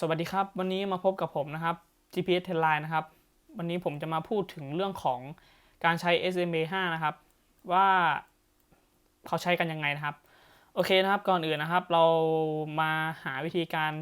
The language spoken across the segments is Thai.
สวัสดีครับ วันนี้มาพบกับผมนะครับ GPS Headline นะครับ วันนี้ผมจะมาพูดถึงเรื่องของการใช้ SMA 5 นะครับ ว่าเขาใช้กันยังไงนะครับ โอเคนะครับ ก่อนอื่นนะครับ เรามาหาวิธีการ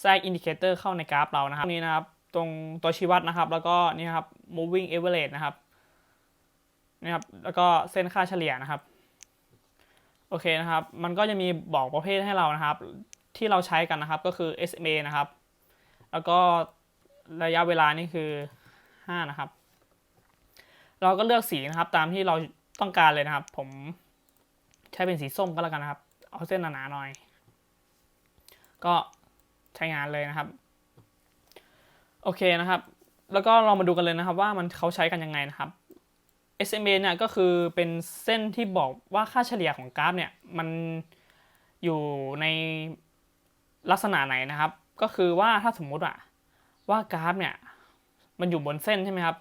แทรกอินดิเคเตอร์เข้าในกราฟเรานะครับนี่นะครับ ตรงตัวชี้วัดนะครับ แล้วก็นี่ครับ moving average นะครับนี่ครับ แล้วก็เส้นค่าเฉลี่ยนะครับ โอเคนะครับ มันก็จะมีบอกประเภทให้เรานะครับ ที่เราใช้กันนะครับก็คือ SMA นะครับ แล้วก็ระยะเวลานี่คือ 5 นะครับ เราก็เลือกสีนะครับตามที่เราต้องการเลยนะครับ ผมใช้เป็นสีส้มก็แล้วกันนะครับ เอาเส้นหนาๆหน่อย ก็ใช้งานเลยนะครับ โอเคนะครับ แล้วก็เรามาดูกันเลยนะครับ ว่ามันเขาใช้กันยังไงนะครับ SMA เนี่ยก็คือเป็นเส้นที่บอกว่าค่าเฉลี่ยของกราฟเนี่ยมันอยู่ใน ลักษณะไหนนะครับ ก็คือว่าถ้าสมมุติอะว่ากราฟเนี่ยมันอยู่บนเส้นใช่ไหมครับ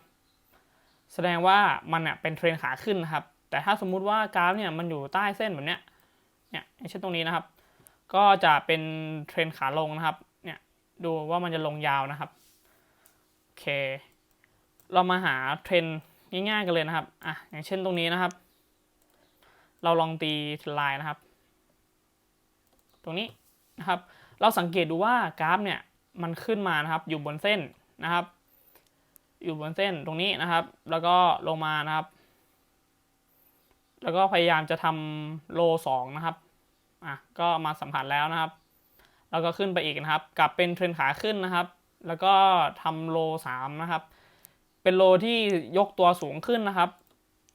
แสดงว่ามันเนี่ยเป็นเทรนขาขึ้นนะครับ แต่ถ้าสมมุติว่ากราฟเนี่ยมันอยู่ใต้เส้นแบบเนี้ยเนี่ยอย่างเช่นตรงนี้นะครับ ก็จะเป็นเทรนขาลงนะครับเนี่ยดูว่ามันจะลงยาวนะครับโอเค เรามาหาเทรนง่ายๆกันเลยนะครับอะอย่างเช่นตรงนี้นะครับ เราลองตีลายนะครับ ตรงนี้ นะครับ เราสังเกตดูว่ากราฟเนี่ยมันขึ้นมานะครับอยู่บนเส้นนะครับ อยู่บนเส้นตรงนี้นะครับ แล้วก็ลงมานะครับ แล้วก็พยายามจะทำโลสองนะครับอะก็มาสัมผัสแล้วนะครับ แล้วก็ขึ้นไปอีกนะครับ กลับเป็นเทรนขาขึ้นนะครับ แล้วก็ทำโลสามนะครับ เป็นโลที่ยกตัวสูงขึ้นนะครับ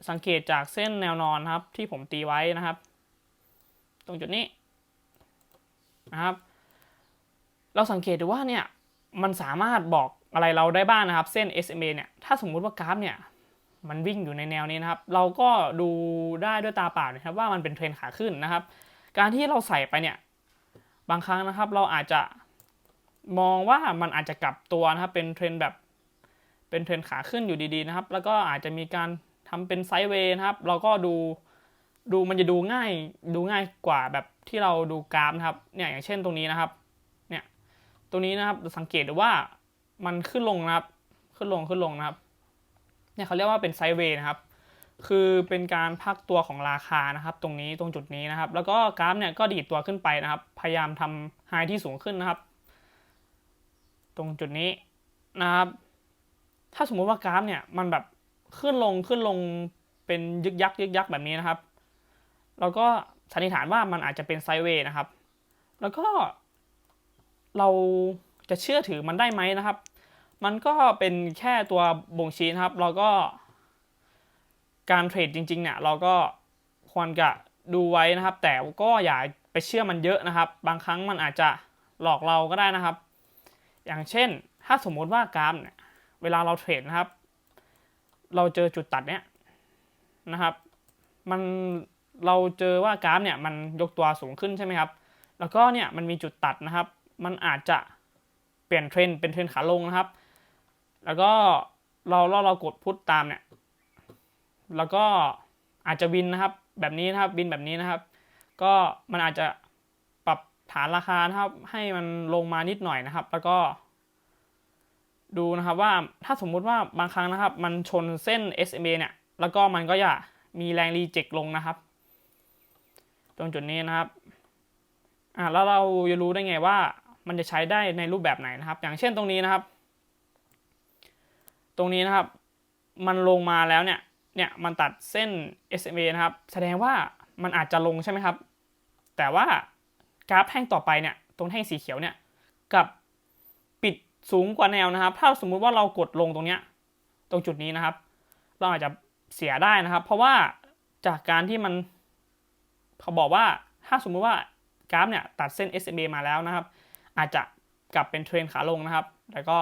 สังเกตจากเส้นแนวนอนครับที่ผมตีไว้นะครับ ตรงจุดนี้ นะครับ เราสังเกตดูว่าเนี่ยมันสามารถบอกอะไรเราได้บ้างนะครับ เส้น SMA เนี่ยถ้าสมมุติว่ากราฟเนี่ยมันวิ่งอยู่ในแนวนี้นะครับ เราก็ดูได้ด้วยตาเปล่านะครับ ว่ามันเป็นเทรนขาขึ้นนะครับ การที่เราใส่ไปเนี่ยบางครั้งนะครับเราอาจจะมองว่ามันอาจจะกลับตัวนะครับเป็นเทรนแบบเป็นเทรนขาขึ้นอยู่ดีๆนะครับ แล้วก็อาจจะมีการทำเป็นไซด์เวย์นะครับ เราก็ดูดูมันจะดูง่ายดูง่ายกว่าแบบ ที่เราดูกราฟนะครับเนี่ยอย่างเช่นตรงนี้นะครับเนี่ยตรงนี้นะครับสังเกตดูว่ามันขึ้นลงนะครับขึ้นลงขึ้นลงนะครับเนี่ยเขาเรียกว่าเป็นไซด์เวย์นะครับ คือเป็นการพักตัวของราคานะครับ ตรงนี้ตรงจุดนี้นะครับ แล้วก็กราฟเนี่ยก็ดีดตัวขึ้นไปนะครับ พยายามทำไฮที่สูงขึ้นนะครับ ตรงจุดนี้นะครับ ถ้าสมมุติว่ากราฟเนี่ยมันแบบขึ้นลงขึ้นลงเป็นยึกยักยึกยักแบบนี้นะครับเราก็ สันนิษฐานว่ามันอาจจะเป็นไซเวย์นะครับ แล้วก็เราจะเชื่อถือมันได้ไหมนะครับ มันก็เป็นแค่ตัวบ่งชี้นะครับ เราก็ การเทรดจริงๆเนี่ยเราก็ควรจะดูไว้นะครับ แต่ก็อย่าไปเชื่อมันเยอะนะครับ บางครั้งมันอาจจะหลอกเราก็ได้นะครับ อย่างเช่น ถ้าสมมุติว่ากราฟเนี่ย เวลาเราเทรดนะครับ เราเจอจุดตัดเนี้ยนะครับ มัน เราเจอว่ากราฟเนี่ยมันยกตัวสูงขึ้นใช่ไหมครับ แล้วก็เนี่ยมันมีจุดตัดนะครับ มันอาจจะเปลี่ยนเทรนด์เป็นเทรนด์ขาลงนะครับ แล้วก็เราเราเรากดพุทตามเนี่ย แล้วก็อาจจะวินนะครับ แบบนี้นะครับวินแบบนี้นะครับ ก็มันอาจจะปรับฐานราคานะครับ ให้มันลงมานิดหน่อยนะครับ แล้วก็ ดูนะครับว่าถ้าสมมุติว่าบางครั้งนะครับ มันชนเส้น SMA เนี่ย แล้วก็มันก็จะมีแรงรีเจ็คลงนะครับ ตรงจุดนี้นะครับอ่าแล้วเราจะรู้ได้ไงว่ามันจะใช้ได้ในรูปแบบไหนนะครับ อย่างเช่นตรงนี้นะครับ ตรงนี้นะครับ มันลงมาแล้วเนี่ยเนี่ยมันตัดเส้น SMA นะครับ แสดงว่ามันอาจจะลงใช่ไหมครับ แต่ว่ากราฟแท่งต่อไปเนี่ยตรงแท่งสีเขียวเนี่ยกับปิดสูงกว่าแนวนะครับ ถ้าสมมุติว่าเรากดลงตรงเนี้ยตรงจุดนี้นะครับ เราอาจจะเสียได้นะครับ เพราะว่าจากการที่มัน เขาบอกว่าถ้าสมมุติว่ากราฟเนี่ยตัดเส้น SMA มาแล้วนะครับ อาจจะกลับเป็นเทรนขาลงนะครับ แล้วก็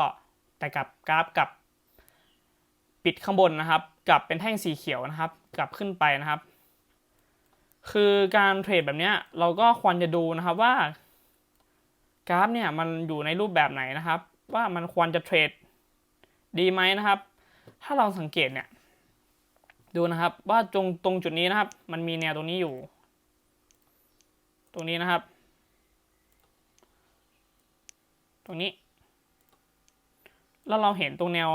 แต่กับกราฟกับปิดข้างบนนะครับกลับเป็นแท่งสีเขียวนะครับ กลับขึ้นไปนะครับ คือการเทรดแบบนี้เราก็ควรจะดูนะครับว่ากราฟเนี่ยมันอยู่ในรูปแบบไหนนะครับ ว่ามันควรจะเทรดดีไหมนะครับ ถ้าเราสังเกตเนี่ยดูนะครับว่าตรงตรงจุดนี้นะครับ มันมีแนวตรงนี้อยู่ ตรงนี้นะครับ ตรงนี้ แล้วเราเห็นตรงแนว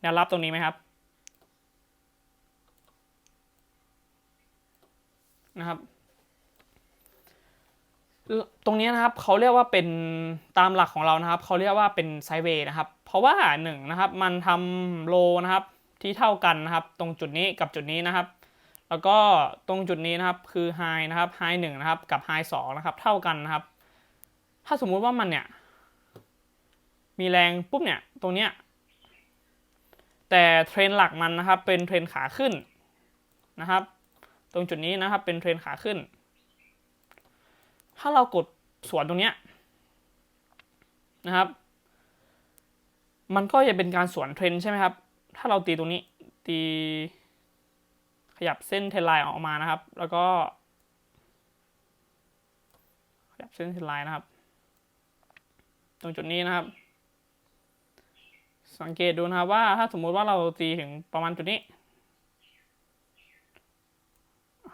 แนวรับตรงนี้ไหมครับ นะครับ ตรงนี้นะครับเขาเรียกว่าเป็นตามหลักของเรานะครับเขาเรียกว่าเป็นไซเวย์นะครับ เพราะว่าหนึ่งนะครับมันทำโลนะครับที่เท่ากันนะครับ ตรงจุดนี้กับจุดนี้นะครับ แล้วก็ตรงจุดนี้นะครับคือไฮนะครับไฮหนึ่งนะครับกับไฮสองนะครับเท่ากันนะครับ ถ้าสมมุติว่ามันเนี่ยมีแรงปุ๊บเนี่ยตรงเนี้ยแต่เทรนหลักมันนะครับเป็นเทรนขาขึ้นนะครับ ตรงจุดนี้นะครับเป็นเทรนขาขึ้น ถ้าเรากดสวนตรงเนี้ยนะครับ มันก็จะเป็นการสวนเทรนใช่ไหมครับ ถ้าเราตีตรงนี้ตี ยับเส้นเทรไลน์ออกมานะครับ แล้วก็ ขยับเส้นเทรไลน์นะครับ ตรงจุดนี้นะครับ สังเกตดูนะครับว่าถ้าสมมุติว่าเราตีถึงประมาณจุดนี้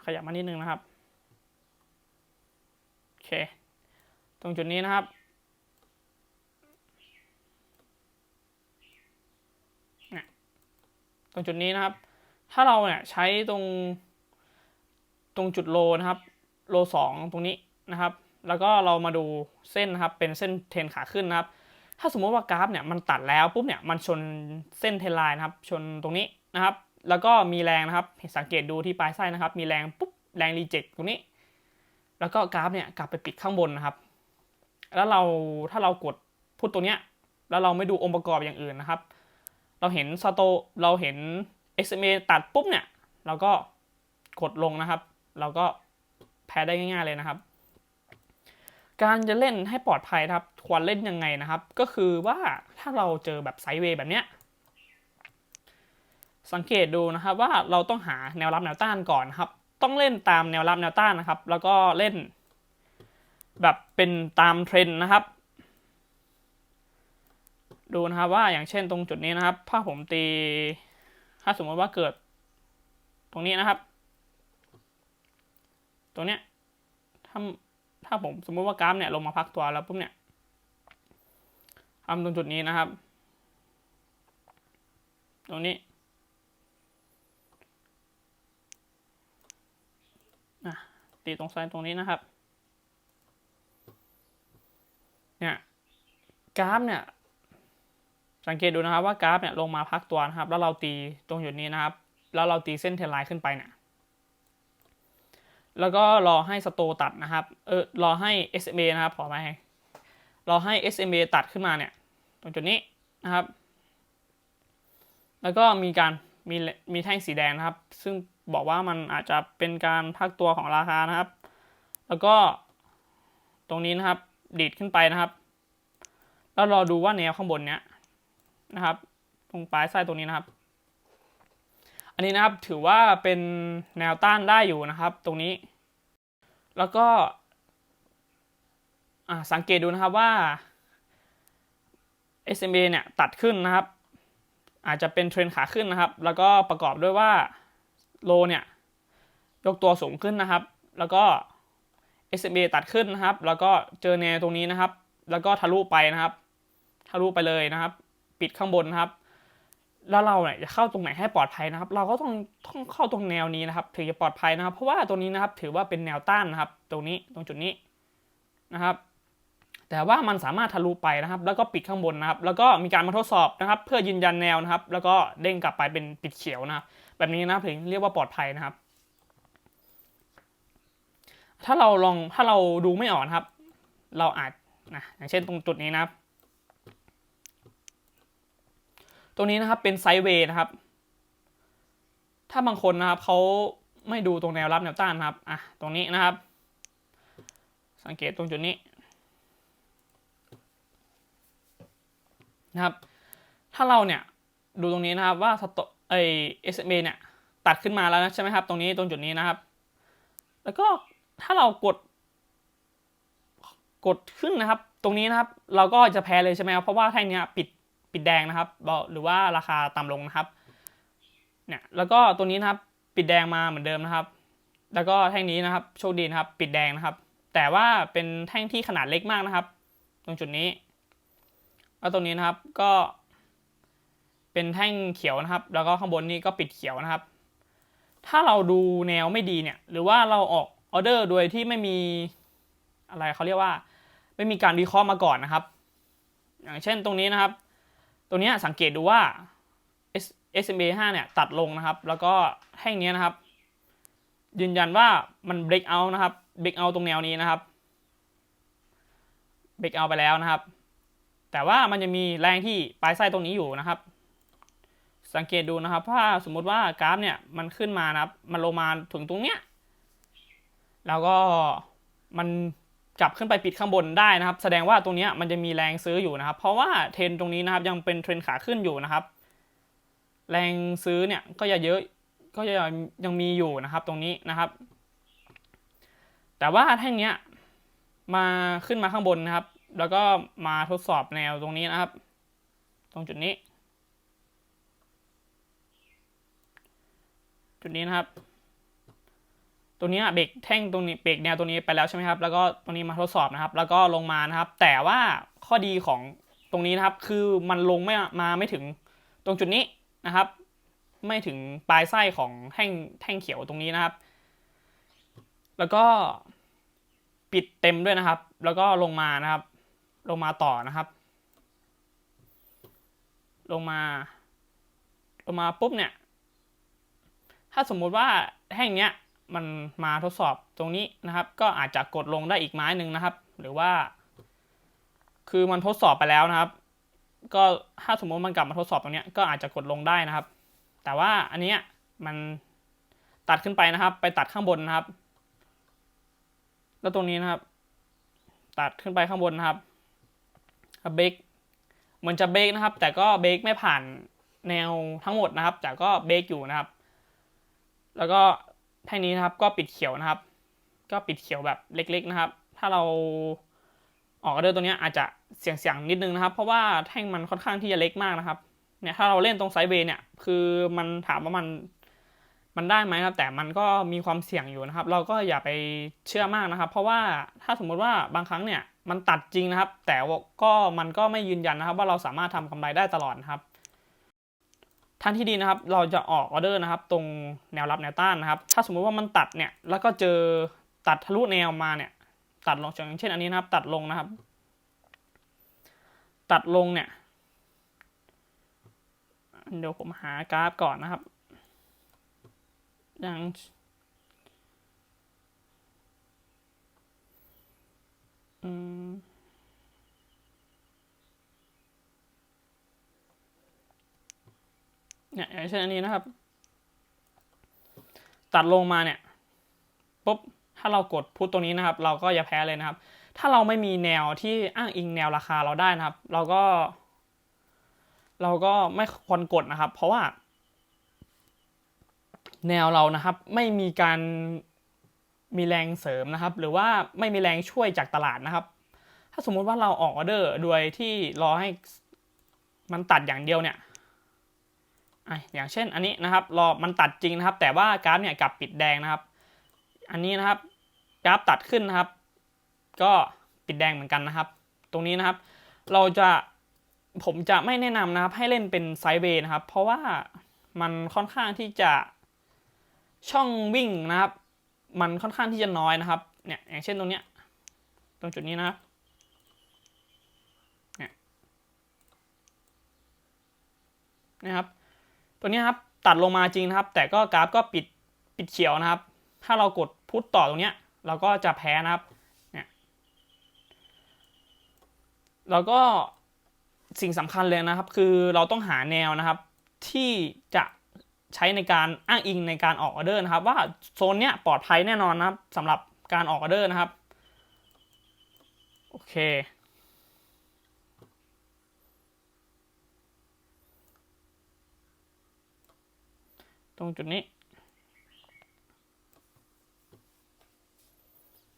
ขยับมานิดนึงนะครับโอเค ตรงจุดนี้นะครับตรงจุดนี้นะครับ ถ้าเราเนี่ยใช้ตรงตรงจุดโลนะครับโลสองตรงนี้นะครับ แล้วก็เรามาดูเส้นนะครับเป็นเส้นเทรนขาขึ้นนะครับ ถ้าสมมติว่ากราฟเนี่ยมันตัดแล้วปุ๊บเนี่ยมันชนเส้นเทรนไลน์นะครับ ชนตรงนี้นะครับ แล้วก็มีแรงนะครับสังเกตดูที่ปลายไส้นะครับ มีแรงปุ๊บแรงรีเจ็คตรงนี้ แล้วก็กราฟเนี่ยกลับไปปิดข้างบนนะครับ แล้วเราถ้าเรากดพุทตรงเนี้ยแล้วเราไม่ดูองค์ประกอบอย่างอื่นนะครับ เราเห็นสโตเราเห็น SMA ตัดปุ๊บเนี่ยเราก็กดลงนะครับ เราก็แพ้ได้ง่าย ๆเลยนะครับ การจะเล่นให้ปลอดภัยครับ ควรเล่นยังไงนะครับ ก็คือว่าถ้าเราเจอแบบไซด์เวย์แบบเนี้ยสังเกตดูนะครับว่าเราต้องหาแนวรับแนวต้านก่อนครับ ต้องเล่นตามแนวรับแนวต้านนะครับ แล้วก็เล่น แบบเป็นตามเทรนด์นะครับ ดูนะครับว่าอย่างเช่นตรงจุดนี้นะครับ ถ้าผมตี ถ้าสมมติว่าเกิด ตรงนี้นะครับ ตรงเนี้ยถ้าถ้าผมสมมุติว่ากราฟเนี่ยลงมาพักตัวแล้วปุ๊บเนี่ยทำตรงจุดนี้นะครับ ตรงนี้อะตีตรงซ้ายตรงนี้นะครับ เนี่ยกราฟเนี่ย สังเกตดูนะครับว่ากราฟเนี่ยลงมาพักตัวนะครับ แล้วเราตีตรงจุดนี้นะครับ แล้วเราตีเส้นเทรนไลน์ขึ้นไปเนี่ยแล้วก็รอให้สโตตัดนะครับ เออรอให้ SMA นะครับขอมาให้รอให้ SMA ตัดขึ้นมาเนี่ยตรงจุดนี้นะครับ แล้วก็มีการมีมีแท่งสีแดงนะครับ ซึ่งบอกว่ามันอาจจะเป็นการพักตัวของราคานะครับ แล้วก็ตรงนี้นะครับดีดขึ้นไปนะครับ แล้วรอดูว่าแนวข้างบนเนี้ย นะครับ ตรงปลายไส้ตรงนี้นะครับ อันนี้นะครับถือว่าเป็นแนวต้านได้อยู่นะครับ ตรงนี้ แล้วก็สังเกตดูนะครับว่า SMA เนี่ยตัดขึ้นนะครับ อาจจะเป็นเทรนขาขึ้นนะครับ แล้วก็ประกอบด้วยว่าโลเนี่ยยกตัวสูงขึ้นนะครับ แล้วก็ SMA ตัดขึ้นนะครับ แล้วก็เจอแนวตรงนี้นะครับ แล้วก็ทะลุไปนะครับ ทะลุไปเลยนะครับ ปิดข้างบนนะครับ แล้วเราเนี่ยจะเข้าตรงไหนให้ปลอดภัยนะครับ เราก็ต้องต้องเข้าตรงแนวนี้นะครับ ถึงจะปลอดภัยนะครับ เพราะว่าตรงนี้นะครับถือว่าเป็นแนวต้านนะครับ ตรงนี้ตรงจุดนี้นะครับ แต่ว่ามันสามารถทะลุไปนะครับ แล้วก็ปิดข้างบนนะครับ แล้วก็มีการมาทดสอบนะครับ เพื่อยืนยันแนวนะครับ แล้วก็เด้งกลับไปเป็นปิดเขียวนะครับ แบบนี้นะครับถึงเรียกว่าปลอดภัยนะครับ ถ้าเราลองถ้าเราดูไม่ออกนะครับ เราอาจนะอย่างเช่นตรงจุดนี้นะครับ ตรงนี้นะครับเป็นไซด์เวย์นะครับ ถ้าบางคนนะครับเขาไม่ดูตรงแนวรับแนวต้านนะครับอะตรงนี้นะครับ สังเกตตรงจุดนี้นะครับ ถ้าเราเนี่ยดูตรงนี้นะครับว่าสตไอเอสเเนี่ยตัดขึ้นมาแล้วนะใช่ไหมครับ ตรงนี้ตรงจุดนี้นะครับ แล้วก็ถ้าเรากด กดขึ้นนะครับ ตรงนี้นะครับ เราก็จะแพ้เลยใช่ไหมครับเพราะว่าแท่งนี้ปิด ปิดแดงนะครับหรือว่าราคาต่ำลงนะครับเนี่ยแล้วก็ตัวนี้นะครับปิดแดงมาเหมือนเดิมนะครับ แล้วก็แท่งนี้นะครับโชคดีนะครับ ปิดแดงนะครับ แต่ว่าเป็นแท่งที่ขนาดเล็กมากนะครับ ตรงจุดนี้แล้วตรงนี้นะครับก็ เป็นแท่งเขียวนะครับ แล้วก็ข้างบนนี้ก็ปิดเขียวนะครับ ถ้าเราดูแนวไม่ดีเนี่ย หรือว่าเราออกออเดอร์โดยที่ไม่มีอะไรเขาเรียกว่า ไม่มีการวิเคราะห์มาก่อนนะครับ อย่างเช่นตรงนี้นะครับ ตรงนี้สังเกตดูว่า SMA 5เนี่ยตัดลงนะครับ แล้วก็แท่งนี้นะครับ ยืนยันว่ามัน break out นะครับ break out ตรงแนวนี้นะครับ break out ไปแล้วนะครับ แต่ว่ามันจะมีแรงที่ปลายไส้ตรงนี้อยู่นะครับ สังเกตดูนะครับถ้าสมมุติว่ากราฟเนี่ยมันขึ้นมานะครับ มันลงมาถึงตรงเนี้ย แล้วก็มัน กลับขึ้นไปปิดข้างบนได้นะครับ แสดงว่าตรงนี้มันจะมีแรงซื้ออยู่นะครับ เพราะว่าเทรนตรงนี้นะครับยังเป็นเทรนขาขึ้นอยู่นะครับ แรงซื้อเนี่ยก็จะเยอะก็จะยังมีอยู่นะครับตรงนี้นะครับ แต่ว่าแท่งเนี้ยมาขึ้นมาข้างบนนะครับ แล้วก็มาทดสอบแนวตรงนี้นะครับ ตรงจุดนี้ จุดนี้นะครับ ตัวนี้เบรกแท่งตรงนี้เบรกแนวตรงนี้ไปแล้วใช่ไหมครับแล้วก็ตรงนี้มาทดสอบนะครับ แล้วก็ลงมานะครับ แต่ว่าข้อดีของตรงนี้นะครับ คือมันลงไม่มาไม่ถึงตรงจุดนี้นะครับ ไม่ถึงปลายไส้ของแท่งแท่งเขียวตรงนี้นะครับ แล้วก็ปิดเต็มด้วยนะครับ แล้วก็ลงมานะครับ ลงมาต่อนะครับ ลงมา ลงมาปุ๊บเนี่ย ถ้าสมมุติว่าแท่งเนี้ย มันมาทดสอบตรงนี้นะครับ ก็อาจจะกดลงได้อีกไม้หนึ่งนะครับ หรือว่า คือมันทดสอบไปแล้วนะครับ ก็ถ้าสมมติมันกลับมาทดสอบตรงนี้ก็อาจจะกดลงได้นะครับ แต่ว่าอันเนี้ยมันตัดขึ้นไปนะครับ ไปตัดข้างบนนะครับ แล้วตรงนี้นะครับ ตัดขึ้นไปข้างบนนะครับเบรกเหมือนจะเบรกนะครับ แต่ก็เบรกไม่ผ่านแนวทั้งหมดนะครับ แต่ก็เบรกอยู่นะครับ แล้วก็ แท่งนี้นะครับก็ปิดเขียวนะครับ ก็ปิดเขียวแบบเล็กๆนะครับ ถ้าเราออกเดอร์ตัวนี้อาจจะเสี่ยงๆนิดนึงนะครับ เพราะว่าแท่งมันค่อนข้างที่จะเล็กมากนะครับเนี่ยถ้าเราเล่นตรงไซด์เวย์เนี่ยคือมันถามว่ามันมันได้ไหมครับ แต่มันก็มีความเสี่ยงอยู่นะครับ เราก็อย่าไปเชื่อมากนะครับ เพราะว่าถ้าสมมุติว่าบางครั้งเนี่ยมันตัดจริงนะครับ แต่ก็มันก็ไม่ยืนยันนะครับ ว่าเราสามารถทำกำไรได้ตลอดนะครับ ทางที่ดีนะครับ เราจะออกออเดอร์นะครับ ตรงแนวรับแนวต้านนะครับ ถ้าสมมุติว่ามันตัดเนี่ย แล้วก็เจอตัดทะลุแนวมาเนี่ย ตัดลงอย่างเช่นอันนี้นะครับ ตัดลงนะครับ ตัดลงเนี่ย เดี๋ยวผมหากราฟก่อนนะครับ อย่างอืม เนี่ยอย่างเช่นอันนี้นะครับ ตัดลงมาเนี่ยปุ๊บถ้าเรากดพุทตรงนี้นะครับ เราก็จะแพ้เลยนะครับ ถ้าเราไม่มีแนวที่อ้างอิงแนวราคาเราได้นะครับ เราก็ เราก็ไม่ควรกดนะครับ เพราะว่า แนวเรานะครับ ไม่มีการมีแรงเสริมนะครับ หรือว่าไม่มีแรงช่วยจากตลาดนะครับ ถ้าสมมุติว่าเราออกออเดอร์โดยที่รอให้มันตัดอย่างเดียวเนี่ย อย่างเช่นอันนี้นะครับรอมันตัดจริงนะครับ แต่ว่ากราฟเนี่ยกลับปิดแดงนะครับ อันนี้นะครับกราฟตัดขึ้นนะครับ ก็ปิดแดงเหมือนกันนะครับ ตรงนี้นะครับ เราจะผมจะไม่แนะนำนะครับ ให้เล่นเป็นไซด์เวย์นะครับ เพราะว่ามันค่อนข้างที่จะช่องวิ่งนะครับ มันค่อนข้างที่จะน้อยนะครับเนี่ยอย่างเช่นตรงเนี้ยตรงจุดนี้นะครับเนี่ยนะครับ ตัวนี้ครับตัดลงมาจริงนะครับ แต่ก็กราฟก็ปิดปิดเขียวนะครับ ถ้าเรากดพุทต่อตรงเนี้ยเราก็จะแพ้นะครับเนี่ยแล้วก็สิ่งสำคัญเลยนะครับ คือเราต้องหาแนวนะครับ ที่จะใช้ในการอ้างอิงในการออกออเดอร์นะครับ ว่าโซนเนี้ยปลอดภัยแน่นอนนะครับสำหรับการออกออเดอร์นะครับ โอเค ตรงจุดนี้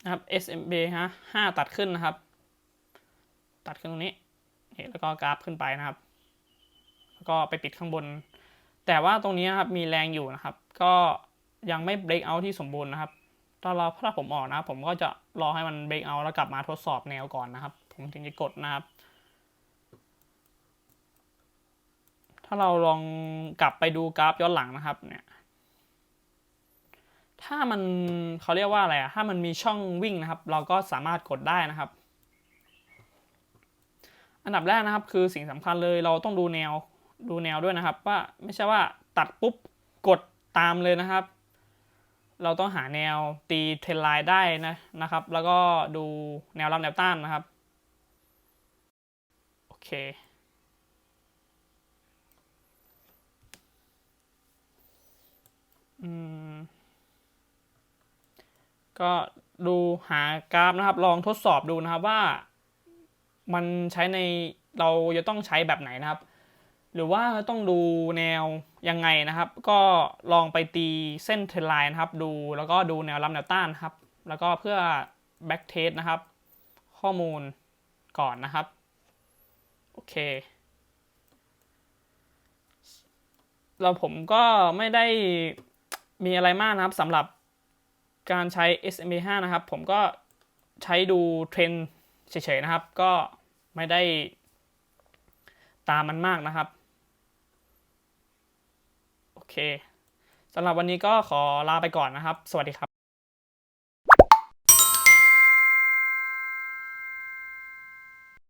นะครับ SMB ฮะห้าตัดขึ้นนะครับ ตัดขึ้นตรงนี้นี่แล้วก็กราฟขึ้นไปนะครับ แล้วก็ไปปิดข้างบน แต่ว่าตรงนี้นครับมีแรงอยู่นะครับ ก็ยังไม่ break out ที่สมบูรณ์นะครับถ้าเราถ้าผมออกนะครับ ผมก็จะรอให้มัน break out แล้วกลับมาทดสอบแนวก่อนนะครับ ผมถึงจะกดนะครับ ถ้าเราลองกลับไปดูกราฟย้อนหลังนะครับ เนี่ย ถ้ามันเขาเรียกว่าอะไรอะถ้ามันมีช่องวิ่งนะครับ เราก็สามารถกดได้นะครับ อันดับแรกนะครับ คือสิ่งสำคัญเลยเราต้องดูแนวดูแนวด้วยนะครับ ว่าไม่ใช่ว่าตัดปุ๊บกดตามเลยนะครับ เราต้องหาแนวตีเทรนไลน์ได้นะนะครับ แล้วก็ดูแนวรับแนวต้านนะครับ โอเค อืม ก็ดูหากราฟนะครับ ลองทดสอบดูนะครับว่า มันใช้ในเราจะต้องใช้แบบไหนนะครับ หรือว่าต้องดูแนวยังไงนะครับ ก็ลองไปตีเส้นเทรนไลน์นะครับ ดูแล้วก็ดูแนวรับแนวต้านครับ แล้วก็เพื่อแบ็กเทสนะครับ ข้อมูลก่อนนะครับ โอเคเราผมก็ไม่ได้ มีอะไรมากนะครับสำหรับการใช้ SMA 5นะครับ ผมก็ใช้ดูเทรนด์เฉยๆนะครับ ก็ไม่ได้ตามมันมากนะครับ โอเคสำหรับวันนี้ก็ขอลาไปก่อนนะครับ สวัสดีครับ